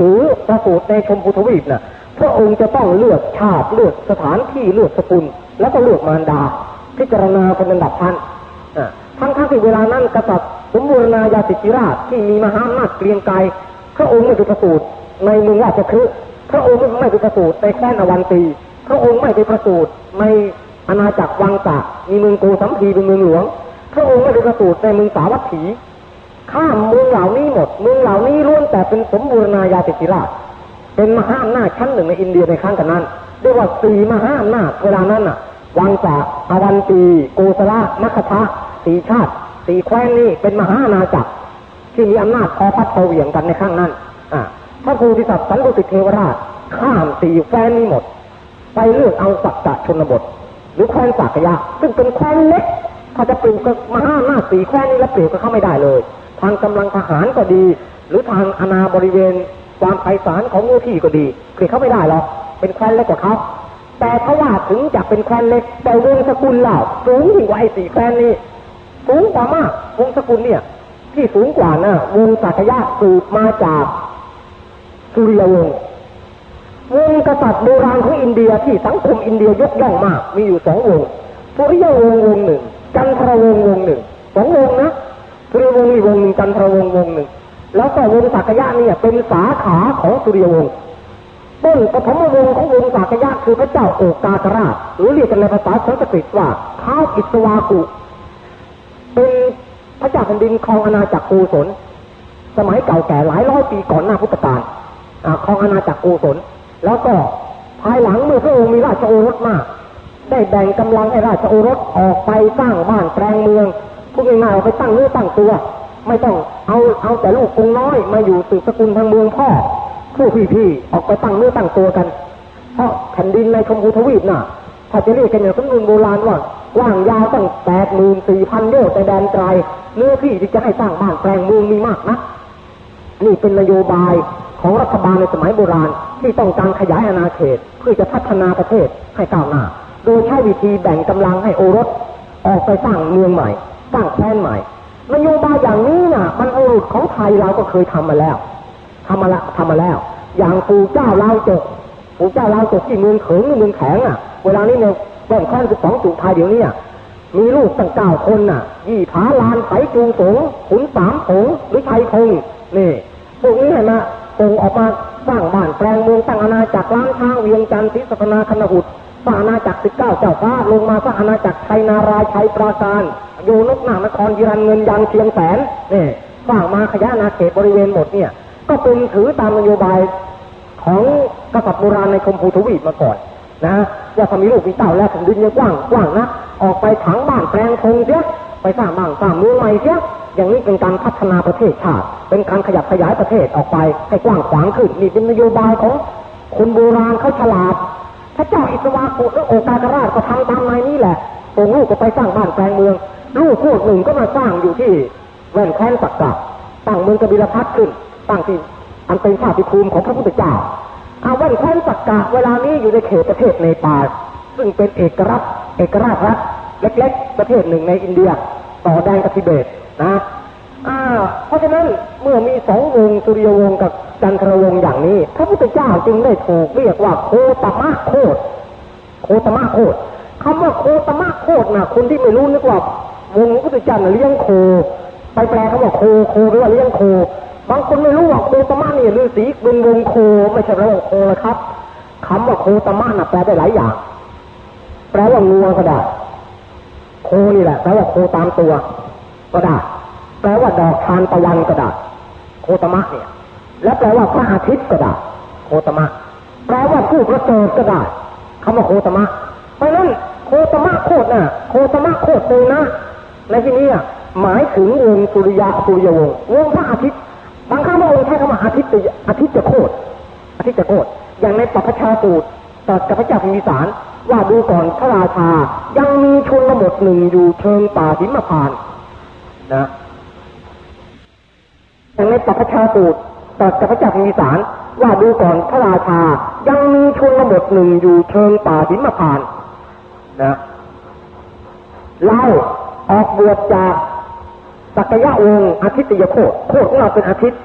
ถือประสูติในชมพูทวีปน่ะพระองค์จะต้องเลือกชาติเลือกสถานที่เลือกสกุล แล้วก็เลือกมารดา พิจารณาเป็นระดับชั้นทั้งทั้งที่เวลานั้นกษัตริย์สมบูรณาญาสิทธิราชที่มีมหาอำนาจเกรียงไกรพระองค์ไม่ไปประสูติในเมืองราชคฤห์พระองค์ไม่ไปประสูติในแคว้นอวันตี พระองค์ไม่ไปประสูติในอาณาจักรวังตะมีเมืองโกสัมพีเป็นเมืองหลวง พระองค์ไม่ไปประสูติในเมืองสาวัตถี ข้ามเมืองเหล่านี้หมดเมืองเหล่านี้ล้วนแต่เป็นสมบูรณาญาสิทธิราชเป็นมหาอำนาจชั้นหนึ่งในอินเดียในครั้งกันนั้นเรียกว่าสี่มหาอำนาจเวลานั้นน่ะ วังจากอวันตีโกสละมัคคะสีชาติสีแคว้นนี้เป็นมหาอาณาจักร ที่มีอำนาจพอพัดพอเหวี่ยงกันในครั้งนั้นอ่าพระโพธิสัตว์สันตุสิเทวราชข้ามสี่แคว้นนี้หมด ไปเลือกเอาสัจจะชนบท หรือแคว้นสักยะซึ่งเป็นแคว้นเล็กถ้าจะปลูกกับมหาอำนาจสี่แคว้นนี้แล้วเปรียบก็เข้าไม่ได้เลย ทางกำลังทหารก็ดี หรือทางอาณาบริเวณ ความไพศาลของเนื้อที่ก็ดีเปรียเขาไม่ได้หรอกเป็นแคว้นเล็กกว่าเขาแต่ถ้าว่าถึงจะเป็นแคว้นเล็กแต่วงสกุลเหล่าสูงยิ่งกว่าไอ้สี่แคว้นนี้สูงกว่ามากวงสกุลเนี่ย ที่สูงกว่าน่ะวงสักยะสืบมาจากสุริยวงศ์วงกษัตริย์โบราณของอินเดียที่สังคมอินเดียยกย่องมาก มีอยู่สองวงสุริยวงศ์วงหนึ่งจันทรวงศ์วงหนึ่งสองวงนะ สุริยวงศ์มีวงหนึ่งจันทรวงศ์วงหนึ่งแล้วก็วงสักยะเนี่ยเป็นสาขาของสุริยวงศ์ต้นปฐมวงศ์ของวงสักยะคือพระเจ้าโอกาสราชหรือเรียกกันในภาษาสันสกฤตว่าท้าวอิสวากุเป็นพระเจ้าแผ่นดินครองอาณาจักรโกศลสมัยเก่าแก่หลายร้อยปีก่อนหน้าพุทธกาลครองอาณาจักรโกศลแล้วก็ภายหลังเมื่อพระองค์มีราชโอรสมาก ได้แบ่งกำลังให้ราชโอรสออกไปสร้างบ้านแปลงเมือง พูดง่ายๆออกไปตั้งเนื้อตั้งตัว ไม่ต้องเอาเอาแต่ลูกองน้อยมาอยู่สืบสกุลทางเมืองพ่อผู้พี่ๆออกไปตั้งเนื้อตั้งตัวกัน เพราะแผ่นดินในชมพูทวีปน่ะ ถ้าจะเรียกกันอย่างสมนุนโบราณว่ากว้างยาวตั้งแปดหมื่นสี่พันโยชน์แต่แดนไกลเนื้อที่ที่จะให้สร้างบ้านแปลงเมืองมีมากนะนี่เป็นนโยบายของรัฐบาลในสมัยโบราณ ที่ต้องการขยายอาณาเขตเพื่อจะพัฒนาประเทศให้ก้าวหน้า โดยใช้วิธีแบ่งกำลังให้โอรส ออกไปสร้างเมืองใหม่ สร้างแคว้นใหม่นโยบายอย่างนี้น่ะ มันอรุษของไทยเราก็เคยทำมาแล้วทำมาละทำมาแล้ว อย่างปู่เจ้าเล่าจกปู่เจ้าเล่าจกที่เมืองเขิงเมืองแข็งอะ เวลานี้เนี่ยแบ่งแคว้นสิบสองจุไทยเดี๋ยวนี้มีลูกตั้งเก้าคนน่ะ ยี่ผาลานไสจูสงขุนสามผงหรือชัยคงนี่พวกนี้เห็นไหมส่งออกมาสร้างบ้านแปลงเมืองตั้งอาณาจักรล้างช้างเวียงจันทร์ศรีสัตนาคณหุต สร้าอาณาจักรสิบเก้าเจ้าฟ้าลงมาสร้างอาณาจักรชัยนารายชัยปราการโยนกหนานครยิรันเงินยังเชียงแสนนี่สร้างมาขยายอาเขตบริเวณหมดเนี่ย ก็เป็นถือตามนโยบายของกษัตริย์โบราณในชมพูทวีปมาก่อนนะว่าถ้ามีลูกมีเต่าแล้วผ่นดินยังกว้างกว้างนะออกไปถังบ้านแปลงทงเสียไปสร้างบ้านสร้างเมืองใหม่เสียอย่างนี้เป็นการพัฒนาประเทศชาติ เป็นการขยับขยายประเทศออกไปให้กว้างขวางขึ้นนี่เป็นนโยบายของคนโบราณเขาฉลาด ระเจ้าอิสวากุและโอกาสราชก็ทำตามนายนี้แหละส่งลูกก็ไปสร้างบ้านแปลงเมือง ลูกพวกหนึ่งก็มาสร้างอยู่ที่แว่นแคว้นสักกะตั้งเมืองกบิลพัทขึ้น ตั้งที่อันเป็นชาติภูมิของพระพุทธเจ้าอาแว่นแคว้นสักกะเวลานี้อยู่ในเขตประเทศในปาซึ่งเป็นเอกรัฐเอกราชรัฐเล็ก ๆ ประเทศหนึ่งในอินเดีย ต่อแดนกับทิเบตนะ อ่า เพราะฉะนั้นเมื่อมีสองวงสุริยวงศ์กับจันทรวงศ์อย่างนี้ พระพุทธเจ้าจึงได้ถูกเรียกว่าโคตมะโคตโคตมะโคตคำว่าโคตมะโคตนะคนที่ไม่รู้นึกว่าวงพุทธเจ้าเลี้ยงโค ไปแปลคำว่าโคโคแปลว่าเลี้ยงโค บางคนไม่รู้ว่าโคตมะนี่ฤาษีเป็นวงโคไม่ใช่แปลว่าโคนะครับคำว่าโคตมะน่ะแปลได้หลายอย่าง แปลว่างัวก็ได้ โคนี่แหละแปลว่าโคตามตัว ก็ได้ แปลว่าดอกทานตะวันก็ได้โคตมะเนี่ย และแปลว่าพระอาทิตย์ก็ได้โคตมะ แปลว่าผู้ประเสริฐก็ได้คำว่าโคตมะเพราะนั้นโคตมะโคตน่ะ โคตมะโคตเลยนะในที่นี้หมายถึงวงสุริยะสุริยวงวงพระอาทิตย์ บางครั้งพระองค์ใช้คำว่าอาทิตย์อาทิตย์จะโคตอาทิตย์จะโคตอย่างในปัพชาสูตรตัดกับพระเจ้าพิมพิสารว่าดูก่อนพระราชา ยังมีชนบทหนึ่งอยู่เชิงป่าหิมพาน นะ อย่างในปัพชาสูตรตัดกับพระจ้าพิมพิสารว่าดูก่อนพระราชา ยังมีชนบทหนึ่งอยู่เชิงป่าหิมพานนะเล่าออกบวชจากสักยะวงอาทิตยโคตโคตของเราเป็นอาทิตย์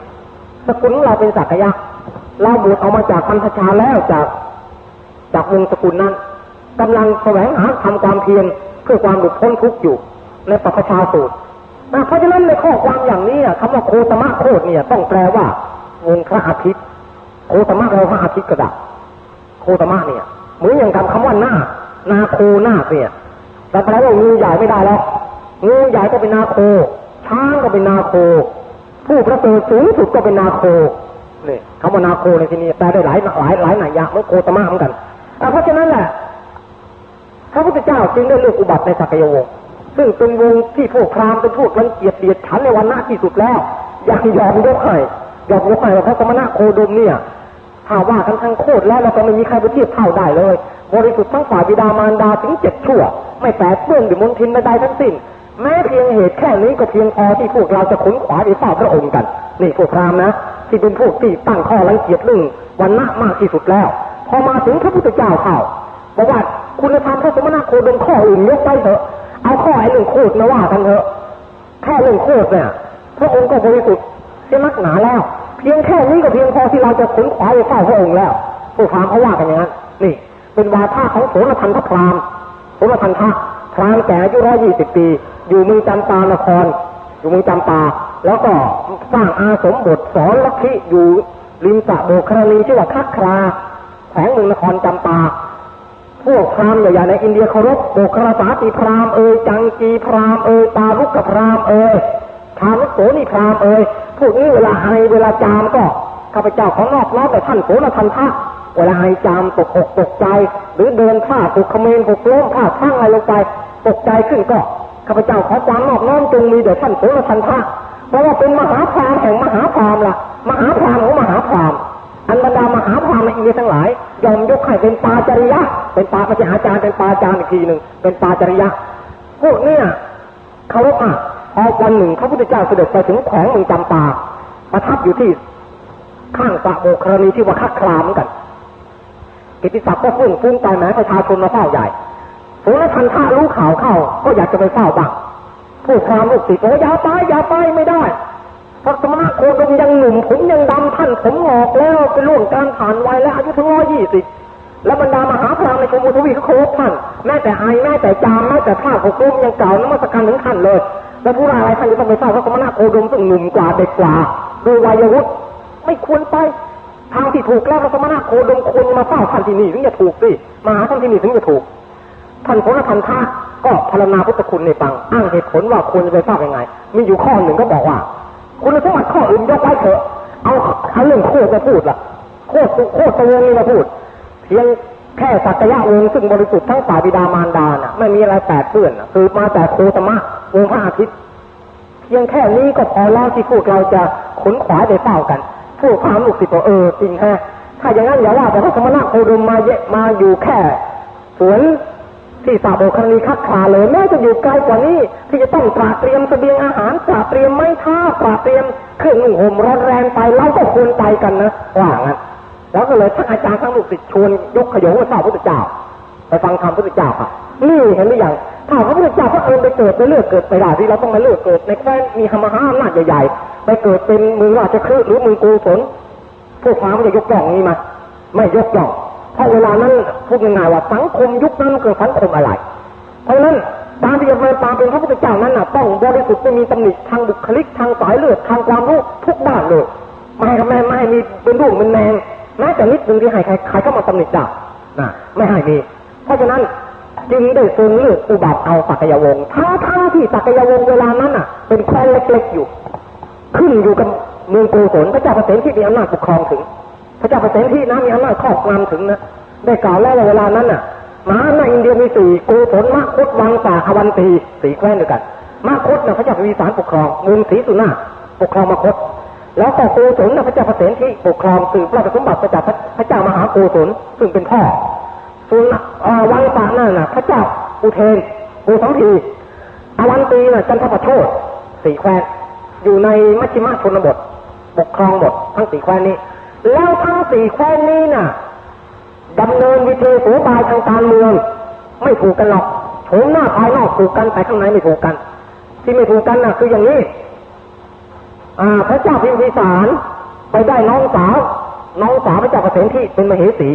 สกุลของเราเป็นสักยะ เราบวชออกมาจากพันธชาแล้วจากจากวงสกุลนั้นกำลังแสวงหาทำความเพียรเพื่อความหลุดพ้นทุกข์อยู่ ในปัพชาสูตร เพราะฉะนั้นในข้อความอย่างนี้คำว่าโคตมะโคตเนี่ย ต้องแปลว่าวงพระอาทิตย์ โคตมะเราพระอาทิตย์กระดับโคตมะเนี่ยเหมือนอย่างคำคำว่าหน้า นาโคหน้าเนี่ยแต่แปลว่างูใหญ่ไม่ได้แล้วงูใหญ่ก็เป็นนาโค ช้างก็เป็นนาโค ผู้ประเสริฐสูงสุดก็เป็นนาโคนี่คำว่านาโคในที่นี้แปลได้หลายหลายหลายหนัยยะเมื่อโคตมะเหมือนกันเพราะฉะนั้นแหละพระพุทธเจ้าจึงได้เลือกอุบัติในสักยวงศ์ ซึ่งเป็นวงที่พวกพราหมณ์เป็นพวกรังเกียจเดียดฉันในวันน้ที่สุดแล้วอยากยอมยกให้ยอมยกให้ว่าพระสมณะโคดมเนี่ยถ้าว่าทั้งทั้งโคตรแล้วเราก็ไม่มีใครไปเทียบเท่าได้เลย บริสุทธิ์ทั้งฝ่ายบิดามารดาถึงเจ็ดชั่ว ไม่แปดเปื้อนหรือมลทินใดทั้งสิ้น แม้เพียงเหตุแค่นี้ก็เพียงพอที่พวกเราจะขนขวายไปเฝ้าพระองค์กัน นี่พวกพราหมณ์นะ ที่เป็นพวกที่ตั้งข้อรังเกียจเรื่องวันณะมากที่สุดแล้ว พอมาถึงพระพุทธเจ้าเข้าบอกว่าคุณธรรมพระสมณะโคดมข้ออื่นยกไปเถอะ เอาข้อไอ้เรื่งโคตรมาว่ากันเถอะแค่เรื่งโคตรเนี่ยพระองค์ก็บริสุทธิ์เสียนักหนาแล้ว เพียงแค่นี้ก็เพียงพอที่เราจะขนขวายไปเฝ้าพระองค์แล้วผู้พรามเขาว่ากันอย่างนั้นนี่ เป็นวาทะของโสนทันทพรามโสนทันทะพรามแก่อายุร้อยยี่สิบปี อยู่เมืองจำปานคร อยู่เมืองจำปา แล้วก็สร้างอาสมบทสอนลัทธิอยู่ริมสระโบกครณีชื่อว่าคักคราแขวงเมืองนครจำปา พวกพราหมณ์ใหญ่ในอินเดียเคารพโบกราสาติพราหมณ์เอ่ยจังกีพราหมณ์เอ่ยตาลุกกับพราหมณ์เอ่ยชาลุกโสนีพราหมณ์เอ่ยพวกนี้เวลาไอเวลาจามก็ข้าพเจ้าของนอบน้อมแต่ท่านโสนทันทะเวลาไอจามตกอกตกใจ หรือเดินผ้าตกขมนตกล้มผ้าทั้งอะไรลงไปตกใจขึ้นก็ข้าพเจ้าขอความนอบน้อมจงมีเดชท่านโสนทันทะเพราะว่าเป็นมหาพรามแห่งมหาพรามล่ะ มหาพรามของมหาพรามอันบรรดามหาพรามในอินเดียทั้งหลาย ยอมยกให้เป็นปาจริยะ เป็นปาปัญอาจารย์เป็นปาจารย์อีกทีหนึ่งเป็นปาจริยะพวกเนี้ยเขาอะพอวันหนึ่งพระพุทธเจ้าเสด็จไปถึงแขวงเมืองจำปาประทับอยู่ที่ข้างสะโบกรณีที่ว่าคักคลามกัน กิติศักดิ์ก็ฟุ้งฟุ้งไปแม้ประชาชนมาเฝ้าใหญ่โสนทันท่ารู้ข่าวเข้า ก็อยากจะไปเฝ้าบ้างผู้ความลูกศิษย์บอกอย่าไปอย่าไปไม่ได้ พระสมณะโคดมยังหนุ่มผมยังดำท่านผมงอกแล้วเป็นล่วงการผ่านวัยแล้วอายุถึงร้อยยี่สิบแล้วบรรดามหาพรามในชมพูทวีเขาเคารพท่านแม้แต่ไอแม้แต่จามแม้แต่ผ้าหกลุ่มยังเก่านมัสการถึงท่านเลยแล้วผู้ร้ายท่านจะต้องไปเฝ้าพระสมณะโคดมซึ่งหนุ่มกว่าเด็กกว่าโดยวัยวุฒิไม่ควรไปทางที่ถูกแล้วพระสมณะโคดมควรมาเฝ้าท่านที่นี่ถึงจะถูกสิมาหาท่านที่นี่ถึงจะถูกท่านพระทันท่าก็พรณาพุทธคุณในฟังอ้างเหตุผลว่าควรจะไปเฝ้ายังไง มีอยู่ข้อหนึ่งก็บอกว่า คุณสมบัติข้ออื่นยกไว้เถอะ เอาเอาเรื่องโคตรมาพูดล่ะ โคตรโคตรวงนี้มาพูด เพียงแค่สักยะวงซึ่งบริสุทธิ์ทั้งฝ่ายบิดามารดาน่ะ ไม่มีอะไรแปดเปื้อนคือมาแต่โคตมะวงพระอาทิตย์เพียงแค่นี้ก็พอแล้วที่พวกเราจะขนขวายไปเฝ้ากันพวกความลูกศิษย์เออจริงฮะถ้าอย่างนั้นอย่าว่าแต่พระสมณะโคดมมาเยะมาอยู่แค่สวน ที่สาโบคันนีคักขาเลยแม้จะอยู่ไกลกว่านี้ ที่จะต้องตราเตรียมเสบียงอาหารตราเตรียมไม้ท่าตราเตรียมเครื่องนุ่งห่มร้อนแรงไปเราก็ควรไปกันนะว่างั้นแล้วก็เลยท่านอาจารย์ทั้งลูกศิษย์ชวนยกขยงไปเฝ้าพระพุทธเจ้า ไปฟังธรรมพระพุทธเจ้าค่ะนี่เห็นหรือยังถ้าพระพุทธเจ้าพระเอิญไปเกิดไปเลือกเกิดไปได้ที่เราต้องมาเลือกเกิดในแคว้นมีธรรมหาอำนาจใหญ่ๆไปเกิดเป็นมือราชคฤห์หรือมือกูศลพวกฟ้ามันจะยกย่องนี้มาไม่ยกย่อง เพราะเวลานั้นพูดง่ายๆว่าสังคมยุคนั้นเกิดสังคมอะไร เพราะนั้นการที่จะมาตามเป็นพระพุทธเจ้านั้นน่ะต้องบริสุทธิ์ไม่มีตำหนิทางบุคลิกทางสายเลือดทางความรู้ทุกด้านเลยไม่ให้แม่ไม่มีเป็นรูปเป็นแมงแม้แต่นิดหนึ่งที่ให้ใครใครเข้ามาตำหนิได้นะไม่ให้มีเพราะฉะนั้นจึงได้ทรงเลือกอุบัติเอาสักยวงศ์ทั้งทั้งที่สักยวงศ์เวลานั้นน่ะ เป็นแคว้นเล็กๆอยู่ ขึ้นอยู่กับเมืองโกศลพระเจ้าเปรตที่มีอำนาจปกครองถึง พระเจ้าเปรตที่นั้นมีอำนาจครอบงำถึงนะได้กล่าวแล้วว่าเวลานั้นน่ะมหาในอินเดียมีสี่โกูผลมะคุดวังป่าอวันตีสี่แคว้นด้วยกันมะคุดนะพระเจ้าพิสารปกครองมูลศรีสุนาปกครองมะคุดแล้วก็โกศลนะพระเจ้าเปรตที่ปกครองสืบราชสมบัติพระจ้าพระเจ้ามหาโกศลซึ่งเป็นพ่อส่วนวังป่านั่นน่ะ พระเจ้าอุเทนกูสองทีอวันตีน่ะจันทประโชดสี่แคว้นอยู่ในมัชชิมะชนบทปกครองหมดทั้งสี่แคว้นนี้ แล้วทั้งสี่แคว้นนี้น่ะดำเนินวิธีสูบายทางการเมือง ไม่ถูกกันหรอกโฉมหน้าภายนอกถูกกันแต่ข้างในไม่ถูกกัน ที่ไม่ถูกกันน่ะคืออย่างนี้อ่าพระเจ้าพิมพิสารไปได้น้องสาว น้องสาวพระเจ้าเกษมที่เป็นมเหสี